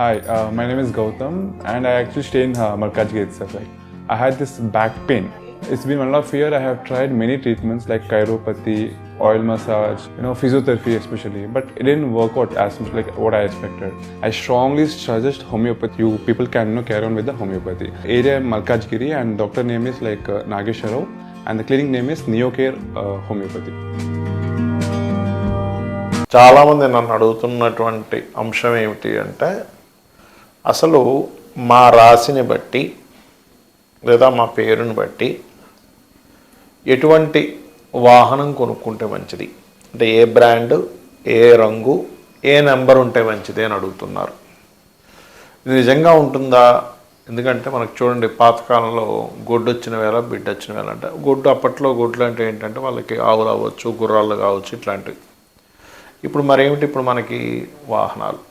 Hi, uh, my name is Gautam, and I actually stay in uh, Malkajgiri itself. Like, I had this back pain. It's been one of year. I have tried many treatments like chiropathy, oil massage, you know, physiotherapy especially, but it didn't work out as much like what I expected. I strongly suggest homeopathy. You people can you know, carry on with the homeopathy. Area Malkajgiri, and doctor name is like uh, Nagesharov, and the clinic name is Neocare uh, Homeopathy. చాలామంది నన్ను అడుగుతున్నటువంటి అంశం ఏమిటి అంటే అసలు మా రాశిని బట్టి లేదా మా పేరుని బట్టి ఎటువంటి వాహనం కొనుక్కుంటే మంచిది? అంటే ఏ బ్రాండ్ ఏ రంగు ఏ నెంబర్ ఉంటే మంచిది అని అడుగుతున్నారు. ఇది నిజంగా ఉంటుందా? ఎందుకంటే మనకు చూడండి పాతకాలంలో గొడ్డు వచ్చిన వేళ బిడ్డ వచ్చిన వేళ అంటే గొడ్డు అప్పట్లో గొడ్లు అంటే ఏంటంటే వాళ్ళకి ఆవులు అవ్వచ్చు గుర్రాలు కావచ్చు ఇట్లాంటివి. ఇప్పుడు మరేమిటి? ఇప్పుడు మనకి వాహనాలు.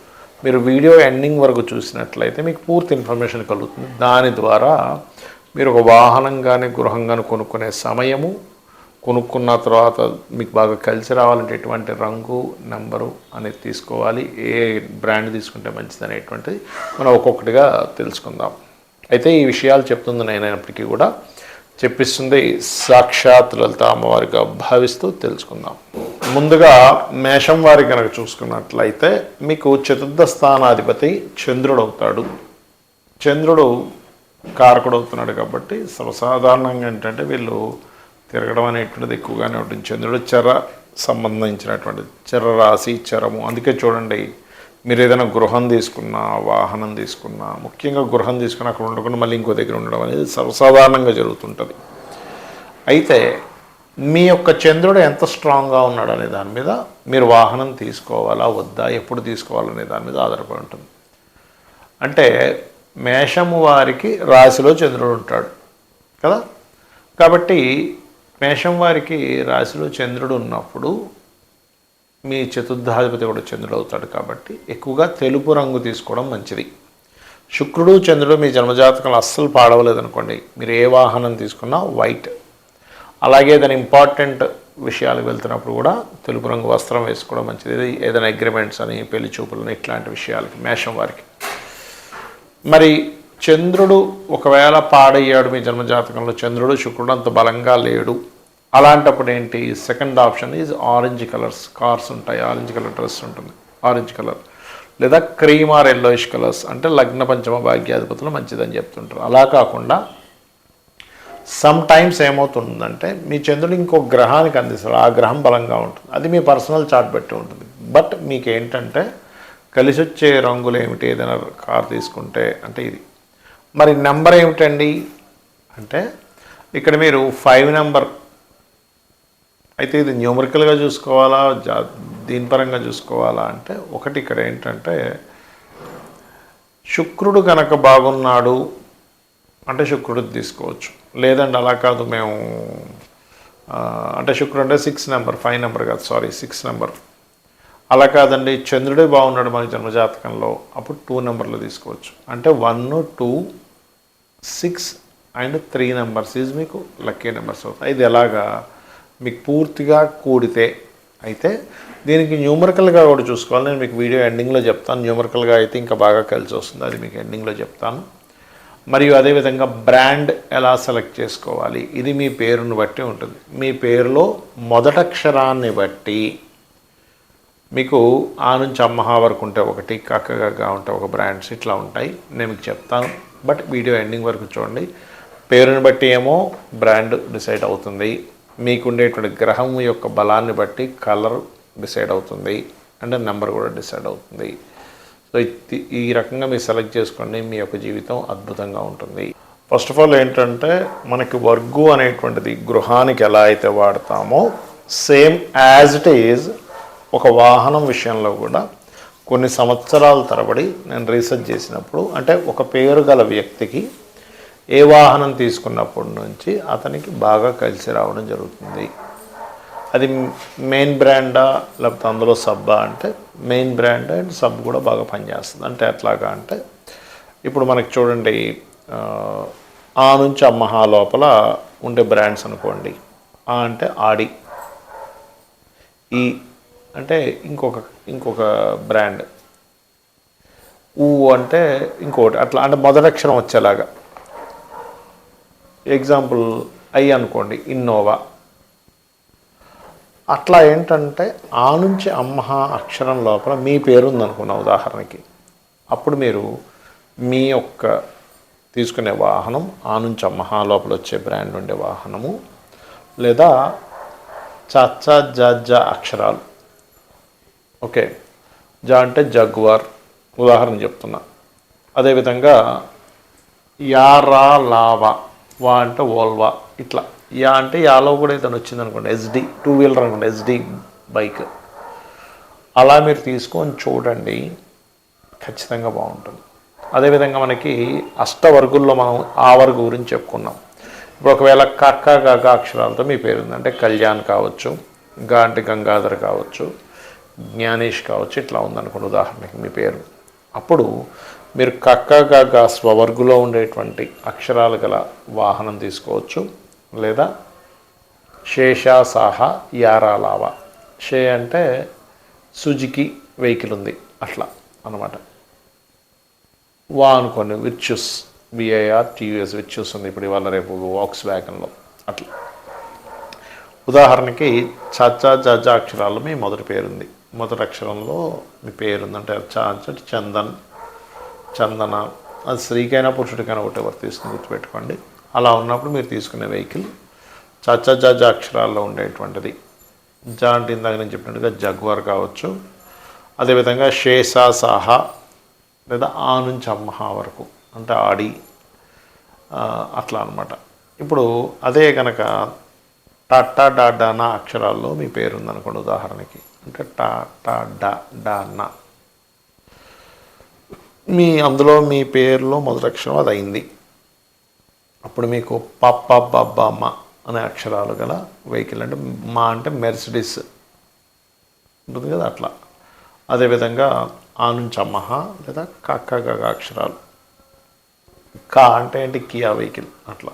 మీరు వీడియో ఎండింగ్ వరకు చూసినట్లయితే మీకు పూర్తి ఇన్ఫర్మేషన్ కలుగుతుంది. దాని ద్వారా మీరు ఒక వాహనం కానీ గృహం కానీ కొనుక్కునే సమయము కొనుక్కున్న తర్వాత మీకు బాగా కలిసి రావాలంటే ఎటువంటి రంగు నెంబరు అనేది తీసుకోవాలి. ఏ బ్రాండ్ తీసుకుంటే మంచిది అనేటువంటిది మనం ఒక్కొక్కటిగా తెలుసుకుందాం. అయితే ఈ విషయాలు చెప్తుంది నేనైనప్పటికీ కూడా చెప్పిస్తుంది సాక్షాత్ లలిత అమ్మవారిగా భావిస్తూ తెలుసుకుందాం. ముందుగా మేషం వారి కనుక చూసుకున్నట్లయితే మీకు చతుర్థ స్థానాధిపతి చంద్రుడు అవుతాడు. చంద్రుడు కారకుడు అవుతున్నాడు కాబట్టి సర్వసాధారణంగా ఏంటంటే వీళ్ళు తిరగడం అనేటువంటిది ఎక్కువగానే ఉంటుంది. చంద్రుడు చెర సంబంధించినటువంటి చెర రాశి చరము. అందుకే చూడండి మీరు ఏదైనా గృహం తీసుకున్నా వాహనం తీసుకున్నా ముఖ్యంగా గృహం తీసుకున్నా అక్కడ ఉండకుండా మళ్ళీ ఇంకో దగ్గర ఉండడం అనేది సర్వసాధారణంగా జరుగుతుంటుంది. అయితే మీ యొక్క చంద్రుడు ఎంత స్ట్రాంగ్గా ఉన్నాడు అనే దాని మీద మీరు వాహనం తీసుకోవాలా వద్దా ఎప్పుడు తీసుకోవాలనే దాని మీద ఆధారపడి ఉంటుంది. అంటే మేషము వారికి రాశిలో చంద్రుడు ఉంటాడు కదా? కాబట్టి మేషం వారికి రాశిలో చంద్రుడు ఉన్నప్పుడు మీ చతుర్థాధిపతి కూడా చంద్రుడు అవుతాడు కాబట్టి ఎక్కువగా తెలుపు రంగు తీసుకోవడం మంచిది. శుక్రుడు చంద్రుడు మీ జన్మజాతకంలో అస్సలు పాడవలేదనుకోండి. మీరు ఏ వాహనం తీసుకున్నా వైట్. అలాగే దాని ఇంపార్టెంట్ విషయాలు వెళ్తున్నప్పుడు కూడా తెలుపు రంగు వస్త్రం వేసుకోవడం మంచిది. ఏదైనా అగ్రిమెంట్స్ అని పెళ్ళి చూపులని ఇట్లాంటి విషయాలకి మేషం వారికి. మరి చంద్రుడు ఒకవేళ పాడయ్యాడు మీ జన్మజాతకంలో చంద్రుడు శుక్రుడు అంత బలంగా లేడు. అలాంటప్పుడు ఏంటి? Second option is orange colours cars ఉంటాయి. ఆరెంజ్ కలర్ డ్రెస్ ఉంటుంది. ఆరెంజ్ కలర్ లేదా క్రీమ్ ఆర్ ఎల్లోయిష్ కలర్స్ అంటే లగ్న పంచమ భాగ్యాధిపతులు మంచిదని చెప్తుంటారు. అలా కాకుండా సమ్ టైమ్స్ ఏమవుతుందంటే మీ చంద్రుడు ఇంకో గ్రహానికి అందిస్తాడు. ఆ గ్రహం బలంగా ఉంటుంది. అది మీ పర్సనల్ చార్ట్ పెట్టి ఉంటుంది. బట్ మీకు ఏంటంటే కలిసి వచ్చే రంగులు ఏమిటి? ఏదైనా కార్ తీసుకుంటే అంటే ఇది. మరి నెంబర్ ఏమిటండి? అంటే ఇక్కడ మీరు ఫైవ్ నెంబర్ అయితే ఇది న్యూమరికల్గా చూసుకోవాలా? జా దీని పరంగా చూసుకోవాలా? అంటే ఒకటి ఇక్కడ ఏంటంటే శుక్రుడు కనుక బాగున్నాడు అంటే శుక్రుడు తీసుకోవచ్చు. లేదండి అలా కాదు మేము అంటే శుక్రుడు అంటే సిక్స్ నెంబర్ ఫైవ్ నెంబర్ కాదు సారీ సిక్స్ నెంబర్ అలా కాదండి చంద్రుడే బాగున్నాడు మన జన్మజాతకంలో అప్పుడు టూ నెంబర్లు తీసుకోవచ్చు. అంటే one two six and three numbers is మీకు లక్కీ నెంబర్స్ అవుతాయి. ఇది ఎలాగా? మీకు పూర్తిగా కూడితే అయితే దీనికి న్యూమరికల్గా కూడా చూసుకోవాలి. నేను మీకు వీడియో ఎండింగ్లో చెప్తాను. న్యూమరికల్గా అయితే ఇంకా బాగా కలిసి వస్తుంది. అది మీకు ఎండింగ్లో చెప్తాను. మరియు అదేవిధంగా బ్రాండ్ ఎలా సెలెక్ట్ చేసుకోవాలి? ఇది మీ పేరును బట్టి ఉంటుంది. మీ పేరులో మొదటక్షరాన్ని బట్టి మీకు ఆ నుంచి అమ్మహా వరకు ఉంటే ఒకటి కక్కగా ఉంటే ఒక బ్రాండ్స్ ఇట్లా ఉంటాయి. నేను మీకు చెప్తాను. బట్ వీడియో ఎండింగ్ వరకు చూడండి. పేరుని బట్టి ఏమో బ్రాండ్ డిసైడ్ అవుతుంది. మీకు ఉండేటువంటి గ్రహం యొక్క బలాన్ని బట్టి కలర్ డిసైడ్ అవుతుంది అంటే నెంబర్ కూడా డిసైడ్ అవుతుంది. సో ఈ రకంగా మీరు సెలెక్ట్ చేసుకోండి మీ యొక్క జీవితం అద్భుతంగా ఉంటుంది. ఫస్ట్ ఆఫ్ ఆల్ ఏంటంటే మనకి వర్గు అనేటువంటిది గృహానికి ఎలా అయితే వాడతామో సేమ్ యాజ్ ఇట్ ఈజ్ ఒక వాహనం విషయంలో కూడా కొన్ని సంవత్సరాల తరబడి నేను రీసెర్చ్ చేసినప్పుడు అంటే ఒక పేరు గల వ్యక్తికి ఏ వాహనం తీసుకున్నప్పటి నుంచి అతనికి బాగా కలిసి రావడం జరుగుతుంది. అది మెయిన్ బ్రాండా లేకపోతే అందులో సబ్బా అంటే మెయిన్ బ్రాండ్ అండ్ సబ్ కూడా బాగా పనిచేస్తుంది. అంటే ఎట్లాగా అంటే ఇప్పుడు మనకి చూడండి ఆ, ఆ నుంచి అమ్మహా లోపల ఉండే బ్రాండ్స్ అనుకోండి. ఆ అంటే ఆడి. ఈ అంటే ఇంకొక ఇంకొక బ్రాండ్. ఊ అంటే ఇంకోటి అట్లా అంటే మొదటి అక్షరం వచ్చేలాగా. ఎగ్జాంపుల్ అయ్యి అనుకోండి ఇన్నోవా. అట్లా ఏంటంటే ఆ నుంచి అమ్మహ అక్షరం లోపల మీ పేరు ఉందనుకున్న ఉదాహరణకి. అప్పుడు మీరు మీ యొక్క తీసుకునే వాహనం ఆ నుంచి అమ్మహ లోపల వచ్చే బ్రాండ్ ఉండే వాహనము లేదా చాచా జ అక్షరాలు. ఓకే జా అంటే జగ్వార్ ఉదాహరణ చెప్తున్నా. అదేవిధంగా యారా లావా వా అంటే ఓల్వా ఇట్లా. యా అంటే యాలో కూడా ఏదైనా వచ్చింది అనుకోండి ఎస్డి టూ వీలర్ అనుకోండి ఎస్డి బైక్. అలా మీరు తీసుకొని చూడండి ఖచ్చితంగా బాగుంటుంది. అదేవిధంగా మనకి అష్టవర్గుల్లో మనం ఆ వర్గు గురించి చెప్పుకున్నాం. ఇప్పుడు ఒకవేళ కక్క గగ అక్షరాలతో మీ పేరు ఉంది అంటే కళ్యాణ్ కావచ్చు గా అంటే గంగాధర్ కావచ్చు జ్ఞానేష్ కావచ్చు ఇట్లా ఉందనుకోండి ఉదాహరణకి మీ పేరు. అప్పుడు మీరు కక్కగా స్వవర్గులో ఉండేటువంటి అక్షరాలు గల వాహనం తీసుకోవచ్చు. లేదా శేషా సాహా యారాలావా. షే అంటే సుజుకి వెహికల్ ఉంది. అట్లా అన్నమాట. వా అనుకోండి. విర్చ్యూస్ విఐఆర్ టీయూఎస్ విర్చుస్ ఉంది. ఇప్పుడు ఇవాళ రేపు వాక్స్ వ్యాగన్లో అట్లా. ఉదాహరణకి చచ్చా జజ అక్షరాల్లో మీ మొదటి పేరుంది. మొదటి అక్షరంలో మీ పేరుందంటే అంటే అంటే చందన్. చందన అది స్త్రీకైనా పురుషుడికైనా ఒకటి వర్తిస్తుంది గుర్తుపెట్టుకోండి. అలా ఉన్నప్పుడు మీరు తీసుకునే వెహికల్ చచ్చ జజా అక్షరాల్లో ఉండేటువంటిది. జ అంటే ఇందాక నేను చెప్పినట్టుగా జగ్వర్ కావచ్చు అదేవిధంగా షేసా సాహా లేదా ఆ నుంచి అమ్మహ వరకు అంటే ఆడి అట్లా అనమాట ఇప్పుడు అదే కనుక టాటా డా డానా అక్షరాల్లో మీ పేరు ఉందనుకోండి ఉదాహరణకి. అంటే టా టా డా డా నా మీ అందులో మీ పేరులో మొదటి అక్షరం అది అయింది. అప్పుడు మీకు పప్ప బబ్బ మా అనే అక్షరాలు గల వెహికల్ అంటే మా అంటే మెర్సిడిస్. ఉంటుంది కదా అట్లా. అదేవిధంగా ఆ నుంచి అమ్మహ లేదా కక్క గగ అక్షరాలు. కా అంటే ఏంటి? కియా వెహికల్ అట్లా.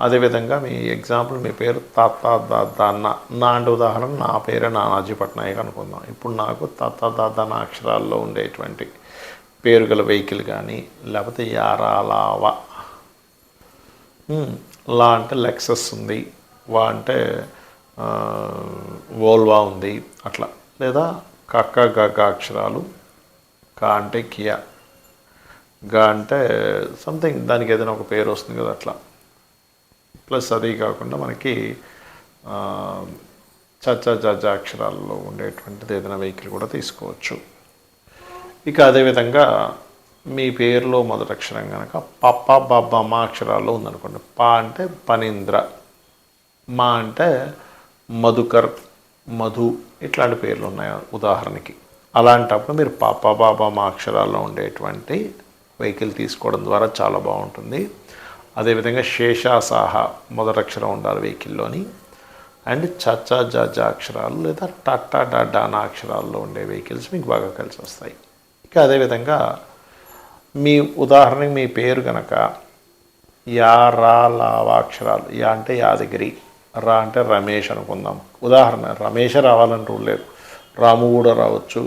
అదేవిధంగా మీ ఎగ్జాంపుల్ మీ పేరు తాత దాద నా. నా అంటే ఉదాహరణ నా పేరే నానాజీ పట్నాయక్ అనుకుందాం. ఇప్పుడు నాకు తాత దాదా నా అక్షరాల్లో ఉండేటువంటి పేరు గల వెహికల్ కానీ లేకపోతే యారాలావా. లా అంటే లెక్సస్ ఉంది వా అంటే వోల్వా ఉంది అట్లా. లేదా కక్క గగ అక్షరాలు కా అంటే కియా. గా అంటే సంథింగ్ దానికి ఏదైనా ఒక పేరు వస్తుంది కదా అట్లా. ప్లస్ అది కాకుండా మనకి ఆ, చచ్చ అక్షరాల్లో ఉండేటువంటిది ఏదైనా వెహికల్ కూడా తీసుకోవచ్చు. ఇక అదేవిధంగా మీ పేరులో మొదటి అక్షరం కనుక పప్ప బబ్బ మా అక్షరాల్లో ఉందనుకోండి. పా అంటే పనీంద్ర మా అంటే మధుకర్ మధు ఇట్లాంటి పేర్లు ఉన్నాయి ఉదాహరణకి. అలాంటప్పుడు మీరు పాప బాబా మా అక్షరాల్లో ఉండేటువంటి వెహికల్ తీసుకోవడం ద్వారా చాలా బాగుంటుంది. అదేవిధంగా శేషాసాహ మొదటక్షరం ఉండాలి వెహికల్లోని. అండ్ చచ్చా జ అక్షరాలు లేదా టట్టా డానా అక్షరాల్లో ఉండే వెహికల్స్ మీకు బాగా కలిసి వస్తాయి. ఇంకా అదేవిధంగా మీ ఉదాహరణకి మీ పేరు కనుక యా రా లావా అక్షరాలు. యా అంటే యాదగిరి రా అంటే రమేష్ అనుకుందాం. ఉదాహరణ రమేష్ రావాలని రూల్ లేదు. రాము కూడా రావచ్చు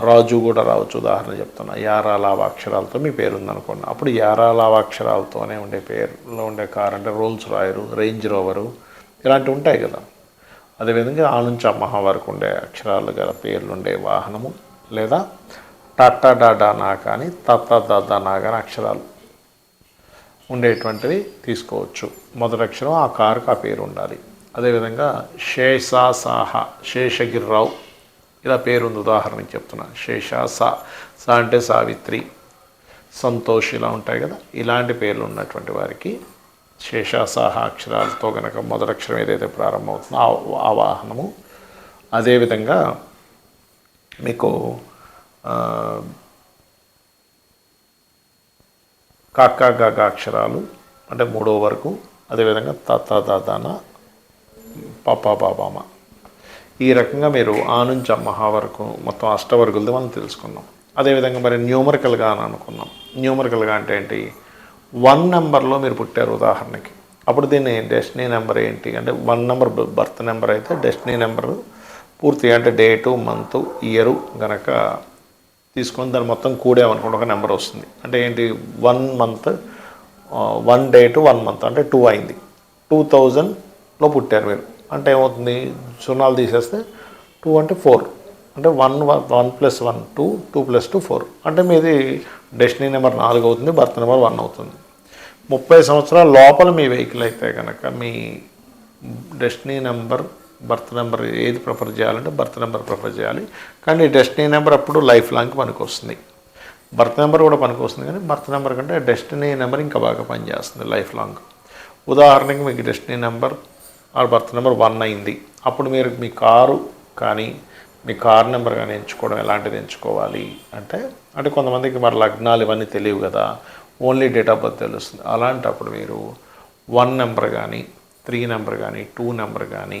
రాజు కూడా రావచ్చు ఉదాహరణ చెప్తున్నా. యారా లావా అక్షరాలతో మీ పేరు ఉందనుకోండి. అప్పుడు యారా లావా అక్షరాలతోనే ఉండే పేరులో ఉండే కార్ అంటే రోల్స్ రాయరు రేంజ్ రోవరు ఇలాంటివి ఉంటాయి కదా. అదేవిధంగా ఆ నుంచి అమ్మహ వరకు ఉండే అక్షరాలు గల పేర్లు ఉండే వాహనము లేదా టట్టా డాడా కానీ తత్త దద్ద నా కానీ అక్షరాలు ఉండేటువంటివి తీసుకోవచ్చు. మొదటి అక్షరం ఆ కారుకు ఆ పేరు ఉండాలి. అదేవిధంగా శేషా సాహ శేషగిరిరావు ఇలా పేరు ఉంది ఉదాహరణకి చెప్తున్నా. శేషా సా సా అంటే సావిత్రి సంతోష్ ఇలా ఉంటాయి కదా. ఇలాంటి పేర్లు ఉన్నటువంటి వారికి శేషాసాహ అక్షరాలతో కనుక మొదటి అక్షరం ఏదైతే ప్రారంభమవుతుందో ఆ వాహనము. అదేవిధంగా మీకు ఆ, కాకా అక్షరాలు అంటే మూడో వరకు అదేవిధంగా తాత దాదాన పాపా బాబామ ఈ రకంగా మీరు ఆ నుంచి మహా వరకు మొత్తం అష్టవర్గులది మనం తెలుసుకున్నాం. అదేవిధంగా మరి న్యూమరికల్గా అని అనుకున్నాం. న్యూమరికల్గా అంటే ఏంటి? వన్ నెంబర్లో మీరు పుట్టారు ఉదాహరణకి. అప్పుడు దీన్ని డెస్టినీ నెంబర్ ఏంటి? అంటే వన్ నెంబర్ బర్త్ నెంబర్ అయితే డెస్టినీ నెంబర్ పూర్తిగా అంటే డేటు మంత్ ఇయరు గనక తీసుకొని దాన్ని మొత్తం కూడామనుకోండి ఒక నెంబర్ వస్తుంది. అంటే ఏంటి? One month one day two one month అంటే టూ అయింది. టూ థౌజండ్లో పుట్టారు మీరు అంటే ఏమవుతుంది? సున్నాలు తీసేస్తే టూ అంటే ఫోర్. అంటే one one plus one two two plus two four. అంటే మీది డెస్టినీ నెంబర్ నాలుగు అవుతుంది బర్త్ నెంబర్ వన్ అవుతుంది. ముప్పై సంవత్సరాల లోపల మీ వెహికల్ అయితే కనుక మీ డెస్టినీ నెంబర్ బర్త్ నెంబర్ ఏది ప్రిఫర్ చేయాలంటే బర్త్ నెంబర్ ప్రిఫర్ చేయాలి. కానీ డెస్టినీ నెంబర్ అప్పుడు లైఫ్ లాంగ్కి పనికి వస్తుంది బర్త్ నెంబర్ కూడా పనికి వస్తుంది కానీ బర్త్ నెంబర్ కంటే డెస్టినీ నెంబర్ ఇంకా బాగా పనిచేస్తుంది లైఫ్ లాంగ్. ఉదాహరణకి మీకు డెస్టినీ నెంబర్ ఆ బర్త్ నెంబర్ వన్ అయింది. అప్పుడు మీరు మీ కారు కానీ మీ కార్ నెంబర్ కానీ ఎంచుకోవడం ఎలాంటిది ఎంచుకోవాలి అంటే అంటే కొంతమందికి మరి లగ్నాలు ఇవన్నీ తెలియవు కదా. ఓన్లీ డేట్ ఆఫ్ బర్త్ తెలుస్తుంది. అలాంటప్పుడు మీరు వన్ నెంబర్ కానీ త్రీ నెంబర్ కానీ టూ నెంబర్ కానీ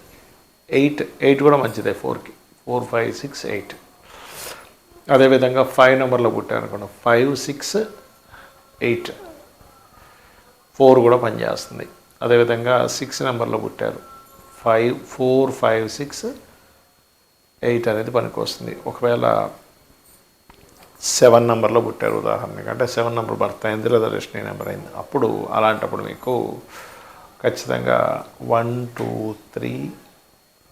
eight eight కూడా మంచిదే ఫోర్కి ఫోర్ ఫైవ్ సిక్స్ ఎయిట్. అదేవిధంగా ఫైవ్ నెంబర్లో పుట్టారు అనుకోండి ఫైవ్ సిక్స్ ఎయిట్. ఫోర్ కూడా పనిచేస్తుంది. అదేవిధంగా సిక్స్ నెంబర్లో పుట్టారు. Five four five six eight అనేది పనికి వస్తుంది ఒకవేళ సెవెన్ నెంబర్లో పుట్టారు ఉదాహరణకి అంటే సెవెన్ నెంబర్ బర్త్ అయింది లేదా డెస్టినీ నెంబర్ అయింది అప్పుడు అలాంటప్పుడు మీకు ఖచ్చితంగా one two three